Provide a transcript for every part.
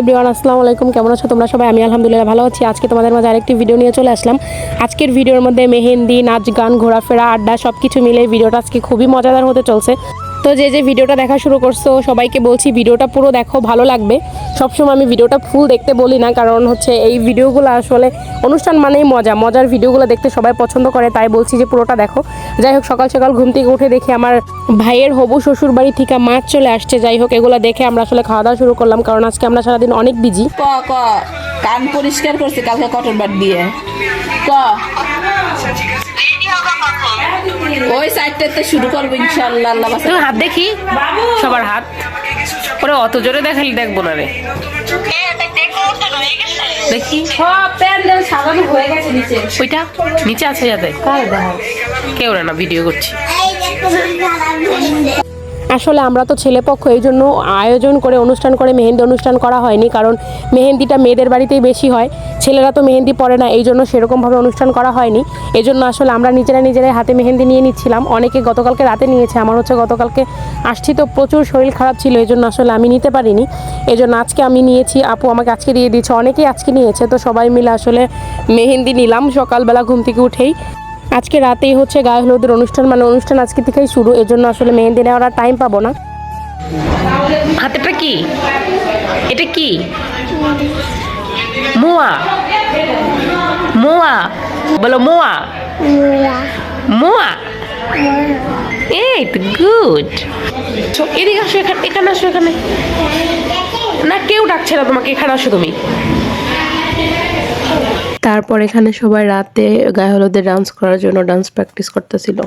Everyone আসসালামু আলাইকুম। কেমন আছো তোমরা সবাই? আমি আলহামদুলিল্লাহ ভালো আছি। আজকে তোমাদের মাঝে আরেকটি ভিডিও নিয়ে চলে আসলাম। আজকের ভিডিওর মধ্যে মেহেন্দি, নাচ, গান, ঘোরাফেরা, আড্ডা সব কিছু মিলে ভিডিওটা আজকে খুবই মজাদার হতে চলছে। তো যে যে ভিডিওটা দেখা শুরু করছ, সবাইকে বলছি ভিডিওটা পুরো দেখো, ভালো লাগবে। সবসময় আমি ভিডিওটা ফুল দেখতে বলি না, কারণ হচ্ছে এই ভিডিওগুলো আসলে অনুষ্ঠান মানেই মজা। মজার ভিডিওগুলো দেখতে সবাই পছন্দ করে, তাই বলছি যে পুরোটা দেখো। যাই হোক, সকাল সকাল ঘুম থেকে উঠে দেখি আমার ভাইয়ের হবু শ্বশুর বাড়ি থেকে মাছ চলে আসছে। যাই হোক, এগুলো দেখে আমরা আসলে খাওয়া দাওয়া শুরু করলাম, কারণ আজকে আমরা সারাদিন অনেক বিজি ক কান পরিষ্কার করছি কালকে কটন বার দিয়ে। ক। ওই সাইডটাতে শুরু করব ইনশাল্লাহ আল্লাহ হাত দেখি? সবার হাত? ওরে অত জোরে দেখালি দেখব না রে। দেখি। প্যান্ডেল সাজানো হয়ে গেছে নিচে। ওইটা? নিচে আছে যাতে। কেউ না না ভিডিও করছি। আসলে আমরা তো ছেলেপক্ষ এই জন্য আয়োজন করে, অনুষ্ঠান করে, মেহেন্দি অনুষ্ঠান করা হয়নি, কারণ মেহেন্দিটা মেয়েদের বাড়িতেই বেশি হয়। ছেলেরা তো মেহেন্দি পরে না, এই জন্য সেরকমভাবে অনুষ্ঠান করা হয়নি। এই জন্য আসলে আমরা নিজেরা নিজেরাই হাতে মেহেন্দি নিয়ে নিচ্ছিলাম। অনেকে গতকালকে রাতে নিয়েছে, আমার হচ্ছে গতকালকে আসছি তো প্রচুর শরীর খারাপ ছিল, এই জন্য আসলে আমি নিতে পারিনি। এই জন্য আজকে আমি নিয়েছি, আপু আমাকে আজকে দিয়ে দিয়েছে, অনেকেই আজকে নিয়েছে, তো সবাই মিলে আসলে মেহেন্দি নিলাম, সকালবেলা ঘুম থেকে উঠেই। আজকে রাতেই হচ্ছে গায়ে হলুদের অনুষ্ঠান মানে অনুষ্ঠান আজকে থেকেই শুরু এই জন্য আসলে মেহেন্দি নেওয়ার আর টাইম পাবো না। হাতেরটা কি? এটা কি? মোয়া। মোয়া। বলো মোয়া। মোয়া। এই তো গুড এদিকে আসো এখানে এখানে আসো এখানে। না, কেউ ডাকছে না তোমাকে, এখানে আসো তুমি। তারপর এখানে সবাই রাতে গায়ে হলুদে ডান্স করার জন্য ডান্স প্র্যাকটিস করতেছিল।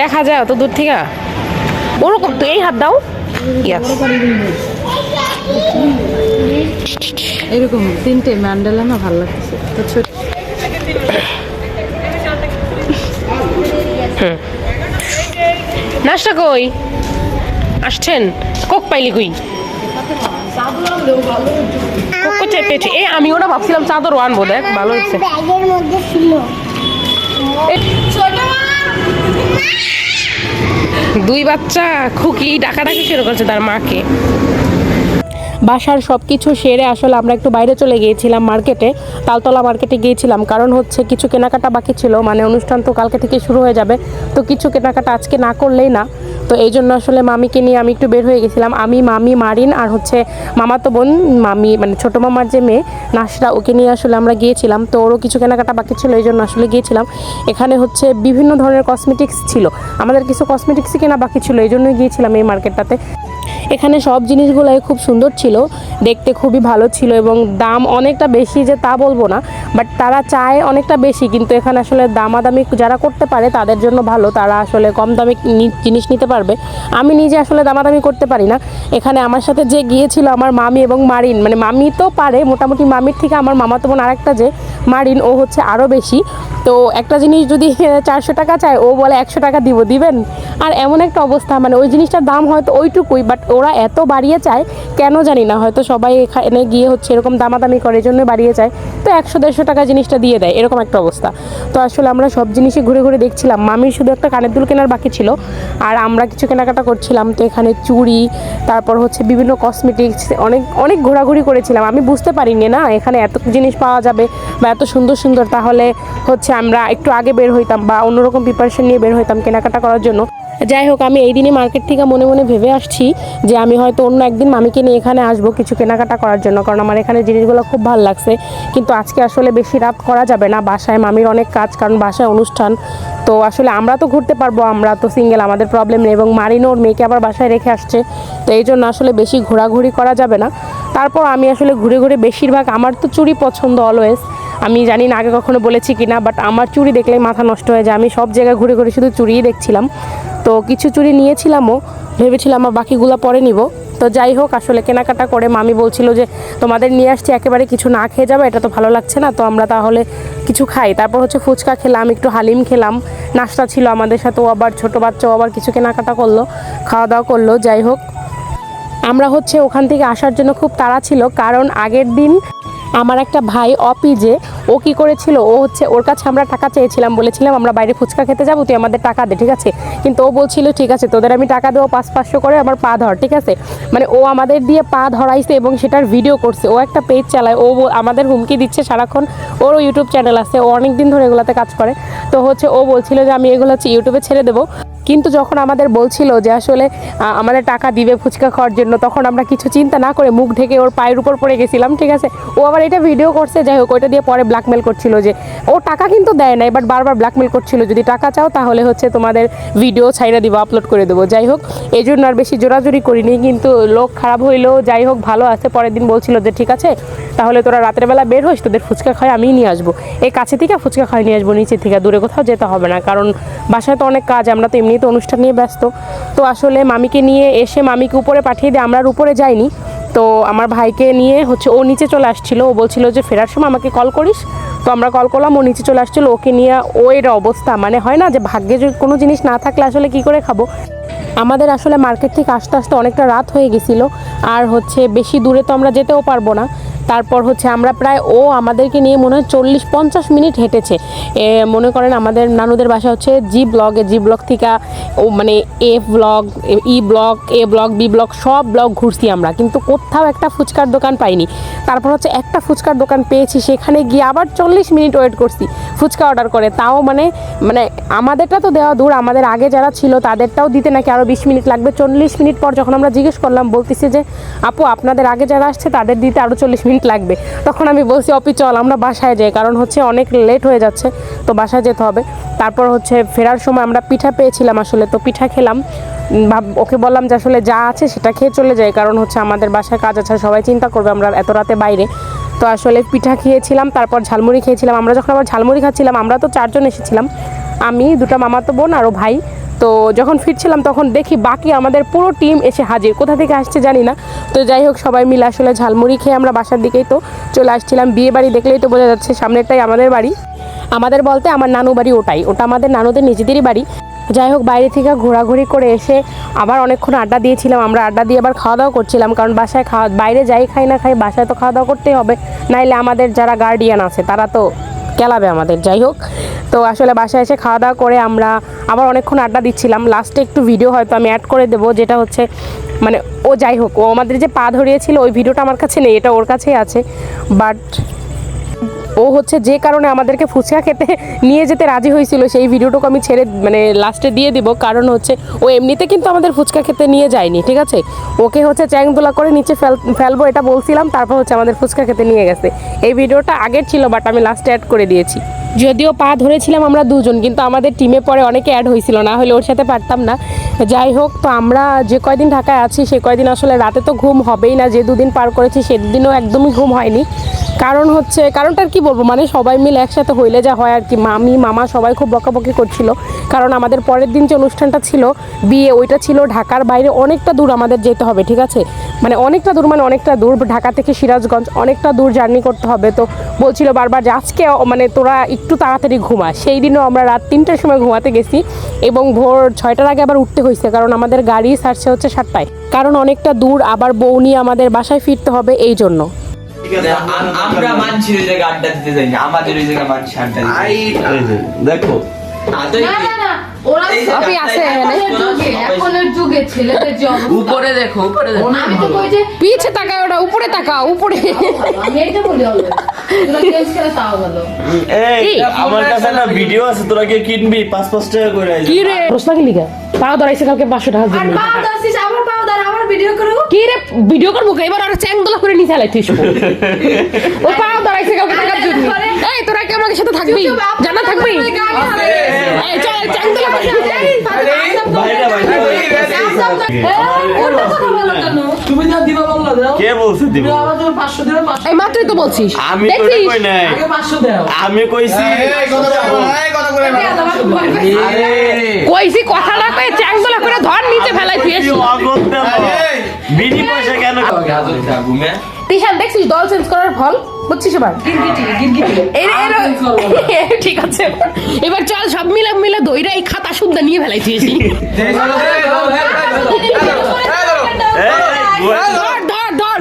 দেখা যায় অত দূর থেকে? ওরকম তো এই হাত দাও. এরকম তিনটে ম্যান্ডেলা না ভালো তো ছোট নাস্তা কই? আসছেন? কোক পাইলি কই? কোক চেপেছে এ আমি ওটা ভাবছিলাম চাদর আনব দেখ ভালো হচ্ছে ব্যাগের মধ্যে ছিল। দুই বাচ্চা, খুকি, ডাকাডাকি শুরু করছে তার মাকে। বাসার সব কিছু সেরে আসলে আমরা একটু বাইরে চলে গিয়েছিলাম মার্কেটে, তালতলা মার্কেটে গিয়েছিলাম। কারণ হচ্ছে কিছু কেনাকাটা বাকি ছিল মানে অনুষ্ঠান তো কালকে থেকে শুরু হয়ে যাবে। তো কিছু কেনাকাটা আজকে না করলেই না। তো এই জন্য আসলে মামিকে নিয়ে আমি একটু বের হয়ে গেছিলাম। আমি, মামি, মারিন আর হচ্ছে মামাতো বোন, মামি মানে ছোটো মামার যে মেয়ে, নাসরা, ওকে নিয়ে আসলে আমরা গিয়েছিলাম। তো ওরও কিছু কেনাকাটা বাকি ছিল, এই জন্য আসলে গিয়েছিলাম। এখানে হচ্ছে বিভিন্ন ধরনের কসমেটিক্স ছিল। আমাদের কিছু কসমেটিক্সই কেনা বাকি ছিল, এই জন্যই গিয়েছিলাম এই মার্কেটটাতে এখানে সব জিনিসগুলোই খুব সুন্দর ছিল। দেখতে খুবই ভালো ছিল এবং দাম অনেকটা বেশি যে তা বলব না বাট তারা চায় অনেকটা বেশি, কিন্তু এখানে আসলে দামাদামি যারা করতে পারে তাদের জন্য ভালো, তারা আসলে কম দামে জিনিস নিতে পারবে। আমি নিজে আসলে দামাদামি করতে পারি না। এখানে আমার সাথে যে গিয়েছিল আমার মামি এবং মারিন মানে মামি তো পারে, মোটামুটি মামির থেকে আমার মামাতো বোন আরেকটা যে, মারিন, ও হচ্ছে আরও বেশি। তো একটা জিনিস যদি চারশো টাকা চায়, ও বলে একশো টাকা দিব, দিবেন? আর এমন একটা অবস্থা মানে ওই জিনিসটার দাম হয়তো ওইটুকুই বাট ওরা এত বাড়িয়ে চায়, কেন জানি না, হয়তো সবাই এখানে গিয়ে হচ্ছে এরকম দামাদামি করে, এই জন্য বাড়িয়ে চায়। তো একশো, দেড়শো টাকা জিনিসটা দিয়ে দেয়, এরকম একটা অবস্থা। তো আসলে আমরা সব জিনিসই ঘুরে ঘুরে দেখছিলাম মামির শুধু একটা কানের দুল কেনার বাকি ছিল, আর আমরা কিছু কেনাকাটা করছিলাম, তো এখানে চুড়ি, তারপর হচ্ছে বিভিন্ন কসমেটিক্স অনেক অনেক ঘোরাঘুরি করেছিলাম। আমি বুঝতে পারিনি, না, এখানে এত জিনিস পাওয়া যাবে, বা এত সুন্দর সুন্দর, তাহলে হচ্ছে আমরা একটু আগে বের হইতাম বা অন্যরকম প্রিপারেশন নিয়ে বের হইতাম কেনাকাটা করার জন্য। যাই হোক, আমি এই দিনই মার্কেট থেকে মনে মনে ভেবে আসছি যে আমি হয়তো অন্য একদিন মামিকে নিয়ে এখানে আসব কিছু কেনাকাটা করার জন্য, কারণ আমার এখানে জিনিসগুলো খুব ভালো লাগছে। কিন্তু আজকে আসলে বেশি রাত করা যাবে না, বাসায় মামির অনেক কাজ, কারণ বাসায় অনুষ্ঠান। তো আসলে আমরা তো ঘুরতে পারব, আমরা তো সিঙ্গেল আমাদের প্রবলেম নেই এবং মারিনো ওর মেয়েকে আবার বাসায় রেখে আসছে। তো এই জন্য আসলে বেশি ঘোরাঘুরি করা যাবে না। তারপর আমি আসলে ঘুরে ঘুরে বেশিরভাগ, আমার তো চুরি পছন্দ অলওয়েজ আমি জানি না আগে কখনো বলেছি কি না বাট আমার চুড়ি দেখলেই মাথা নষ্ট হয়ে যায়। আমি সব জায়গায় ঘুরে ঘুরে শুধু চুড়িই দেখছিলাম। তো কিছু চুড়ি নিয়েছিলামও, ভেবেছিলাম আমার বাকিগুলো পরে নিব। তো যাই হোক, আসলে কেনাকাটা করে মামি বলছিল যে, তোমাদের নিয়ে আসছি, একেবারে কিছু না খেয়ে যাবে, এটা তো ভালো লাগছে না, তো আমরা তাহলে কিছু খাই। তারপর হচ্ছে ফুচকা খেলাম, একটু হালিম খেলাম। নাস্তা ছিল আমাদের সাথে, ও আবার ছোটো বাচ্চাও আবার কিছু কেনাকাটা করল খাওয়া দাওয়া করল, যাই হোক। আমরা হচ্ছে ওখান থেকে আসার জন্য খুব তাড়া ছিল, কারণ আগের দিন আমার একটা ভাই অপিজে ও কি করেছিল? ও হচ্ছে, ওর কাছে আমরা টাকা চেয়েছিলাম, বলেছিলাম, আমরা বাইরে ফুচকা খেতে যাব, তুই আমাদের টাকা দে, ঠিক আছে? কিন্তু ও বলছিল, ঠিক আছে, তোদের আমি টাকা দেবো পাঁচ, পাঁচশো করে, আমার পা ধর, ঠিক আছে? মানে ও আমাদের দিয়ে পা ধরাইছে এবং সেটার ভিডিও করছে। ও একটা পেজ চালায়, ও আমাদের হুমকি দিচ্ছে সারাক্ষণ। ওর ইউটিউব চ্যানেল আছে, ও অনেক দিন ধরে এগুলোতে কাজ করে। তো হচ্ছে ও বলছিল যে, আমি এগুলো হচ্ছে ইউটিউবে ছেড়ে দেবো। কিন্তু যখন আমাদের বলছিল যে আসলে আমাদের টাকা দিবে ফুচকা খাওয়ার জন্য, তখন আমরা কিছু চিন্তা না করে মুখ ঢেকে ওর পায়ের উপর পড়ে গেছিলাম, ঠিক আছে? ও আবার এটা ভিডিও করছে, যাই হোক, ওইটা দিয়ে পরে ব্ল্যাকমেল করছিল যে, ও টাকা কিন্তু দেয় নাই বাট বারবার ব্ল্যাকমেল করছিল, যদি টাকা চাও, তাহলে হচ্ছে তোমাদের ভিডিও ছাইরা দিব আপলোড করে দেবো। যাই হোক, এই জন্য আর বেশি জোরাজুরি করিনি, কিন্তু লোক খারাপ হইলেও যাই হোক, ভালো আছে। পরের দিন বলছিল যে, ঠিক আছে, তাহলে তোরা রাতের বেলা বের হইস, তোদের ফুচকা খাই, আমিই নিয়ে আসব। এই কাছে থেকে ফুচকা খাই, নিয়ে আসব, নিচে থেকে, দূরে কোথাও যেতে হবে না, কারণ বাসায় তো অনেক কাজ, আমরা তো এমনিই তো অনুষ্ঠান নিয়ে ব্যস্ত। তো আসলে মামিকে নিয়ে এসে মামিকে উপরে পাঠিয়ে দিয়ে আমরা উপরে যাইনি। তো আমার ভাইকে নিয়ে হচ্ছে ও নিচে চলে আসছিল। ও বলছিল যে, ফেরার সময় আমাকে কল করিস। তো আমরা কল করলাম, ও নিচে চলে আসছিল। ওকে নিয়ে ও এর অবস্থা। মানে হয় না যে, ভাগ্যে যদি কোনো জিনিস না থাকলে আসলে কি করে খাব? আমাদের আসলে মার্কেট থেকে আসতে আসতে অনেকটা রাত হয়ে গেছিল। আর হচ্ছে বেশি দূরে তো আমরা যেতেও পারব না। তারপর হচ্ছে আমরা প্রায়, ও আমাদেরকে নিয়ে মনে হয় চল্লিশ পঞ্চাশ মিনিট হেঁটেছে। মনে করেন আমাদের নানুদের বাসা হচ্ছে জি ব্লগে জি ব্লগ থেকে, ও মানে F blog E blog, A blog, B blog, সব ব্লগ ঘুরছি আমরা। কিন্তু কোথাও একটা ফুচকার দোকান পাইনি। তারপর হচ্ছে একটা ফুচকার দোকান পেয়েছি, সেখানে গিয়ে আবার চল্লিশ মিনিট ওয়েট করছি ফুচকা অর্ডার করে। তাও মানে মানে আমাদেরটা তো দেওয়া দূর, আমাদের আগে যারা ছিল তাদেরটাও দিতে নাকি আরও বিশ মিনিট লাগবে। চল্লিশ মিনিট পর যখন আমরা জিজ্ঞেস করলাম, বলতেছে যে, আপু, আপনাদের আগে যারা আসছে তাদের দিতে আরও চল্লিশ মিনিট লাগবে। তখন আমি বলছি, অপি, চল, আমরা বাসায় যাই। কারণ হচ্ছে অনেক লেট হয়ে যাচ্ছে, তো বাসায় যেতে হবে। তারপর হচ্ছে ফেরার সময় আমরা পিঠা পেয়েছিলাম আসলে, তো পিঠা খেলাম। ওকে বললাম যে আসলে যা আছে সেটা খেয়ে চলে যাই, কারণ হচ্ছে আমাদের বাসায় কাজ আছে সবাই চিন্তা করবে আমরা এত রাতে বাইরে। তো আসলে পিঠা খেয়েছিলাম, তারপর ঝালমুড়ি খেয়েছিলাম। আমরা যখন আবার ঝালমুড়ি খাচ্ছিলাম, আমরা তো চারজন এসেছিলাম। আমি, দুটো মামাতো বোন আরও ভাই। তো যখন ফিরছিলাম তখন দেখি বাকি আমাদের পুরো টিম এসে হাজির। কোথা থেকে আসছে জানি না। তো যাই হোক, সবাই মিলে আসলে ঝালমুড়ি খেয়ে আমরা বাসার দিকেই তো চলে আসছিলাম। বিয়ে বাড়ি দেখলেই তো বোঝা যাচ্ছে সামনেরটাই আমাদের বাড়ি। আমাদের বলতে আমার নানু বাড়ি ওটাই। ওটা আমাদের নানুদের নিজেদেরই বাড়ি। যাই হোক, বাইরে থেকে ঘোরাঘুরি করে এসে আবার অনেকক্ষণ আড্ডা দিয়েছিলাম। আমরা আড্ডা দিয়ে আবার খাওয়া দাওয়া করছিলাম। কারণ বাসায় খাওয়া, বাইরে যাই খাই না খাই বাসায় তো খাওয়া দাওয়া করতেই হবে। নাইলে আমাদের যারা গার্ডিয়ান আছে, তারা তো কেলাবে আমাদের। যাই হোক তো আসলে বাসায় এসে খাওয়া দাওয়া করে আমরা আবার অনেকক্ষণ আড্ডা দিচ্ছিলাম। লাস্টে একটু ভিডিও হয়তো আমি অ্যাড করে দেবো, যেটা হচ্ছে মানে ও যাই হোক, ও আমাদের যে পা ধরিয়েছিল, ওই ভিডিওটা আমার কাছে নেই, এটা ওর কাছেই আছে। বাট ও হচ্ছে যে কারণে আমাদেরকে ফুচকা খেতে নিয়ে যেতে রাজি হয়েছিল, সেই ভিডিওটুকু আমি ছেড়ে মানে লাস্টে দিয়ে দিব। কারণ হচ্ছে ও এমনিতে কিন্তু আমাদের ফুচকা খেতে নিয়ে যায়নি, ঠিক আছে? ওকে হচ্ছে চ্যাংদোলা করে নিচে ফেল, ফেলব এটা বলছিলাম, তারপর হচ্ছে আমাদের ফুচকা খেতে নিয়ে গেছে। এই ভিডিওটা আগের ছিল বাট আমি লাস্টে অ্যাড করে দিয়েছি। যদিও পা ধরেছিলাম আমরা দুজন, কিন্তু আমাদের টিমে পরে অনেকে অ্যাড হয়েছিল, না হলে ওর সাথে পারতাম না। যাই হোক, তো আমরা যে কয়দিন ঢাকায় আছি, সে কয়দিন আসলে রাতে তো ঘুম হবেই না, যে দুদিন পার করেছি সে একদমই ঘুম হয়নি। কারণ হচ্ছে, কারণটার কি বলব? মানে সবাই মিলে একসাথে হইলে যা হয় আর কি। মামি, মামা সবাই খুব বকাবকি করছিল। কারণ আমাদের পরের দিন যে অনুষ্ঠানটা ছিল, বিয়ে, ওইটা ছিল ঢাকার বাইরে অনেকটা দূর আমাদের যেতে হবে, ঠিক আছে? মানে অনেকটা দূর মানে অনেকটা দূর। ঢাকা থেকে সিরাজগঞ্জ অনেকটা দূর জার্নি করতে হবে। তো বলছিল বারবার যে আজকে মানে তোরা একটু তাড়াতাড়ি ঘুমা। সেই দিনও আমরা রাত তিনটার সময় ঘুমাতে গেছি এবং ভোর ছয়টার আগে আবার উঠতে হয়েছে কারণ আমাদের গাড়ি সারছে হচ্ছে সাতটায়। কারণ অনেকটা দূর, আবার বউ নিয়ে আমাদের বাসায় ফিরতে হবে এই জন্য। আমরা মানছি ওই জায়গায় আড্ডা দিতে যাই না আমাদের ওই জায়গায় মানছি আড্ডা দিতে দেখো। আদৌ না না না ওরা এই যে আপনি আছে এখানে? এখনের যুগে এখনের যুগে ছেলেদের যে অবস্থা। উপরে দেখো উপরে দেখো। আমি তো কই যে পিছে তাকায় ওটা উপরে তাকাও উপরে। আমি এইটা বলি অলওয়েজ তোরা গেমস খেলে তাও ভালো এই আমার কাছে একটা ভিডিও আছে তোরা কি কিনবি? পাঁচ পাঁচ টাকা করে কি রে? প্রশ্ন কি লিখা? পাও ধরাইছে কালকে পাঁচশো টাকা আর জন্য পাও দাসিস আবার পাও দার আবার ভিডিও করো কি রে ভিডিও করব? এবার আর চ্যাংদোলা করে নিচে তুই ও পাও দাঁড়াইছে কাউকে জন্য এই তোরা কি সাথে থাকবি জানা থাকবি এই চল চ্যাংদোলা করে বাইরে বাইরে ওটা কথা বলো কেন তুমি যা দিবা বললা দাও কে বলছে দিব আবার তুমি পাঁচশো দেবে পাঁচশো এই মাত্রই তো বলছিস আমি তো কই নাই আগে পাঁচশো দেও আমি কইছি আরে কইছি কথা না কয়ে চ্যাংদোলা করে ধর নিচে ফেলাই তুই। বিনি পয়সা কেন তিশান দেখছিস দল চেঞ্জ করার ফল বুঝছিস এবার ঠিক আছে এবার চল সব মিলা মিলা দইরা এই খাতা শুদ্ধা নিয়ে ফেলাইছিস ধর ধর ধর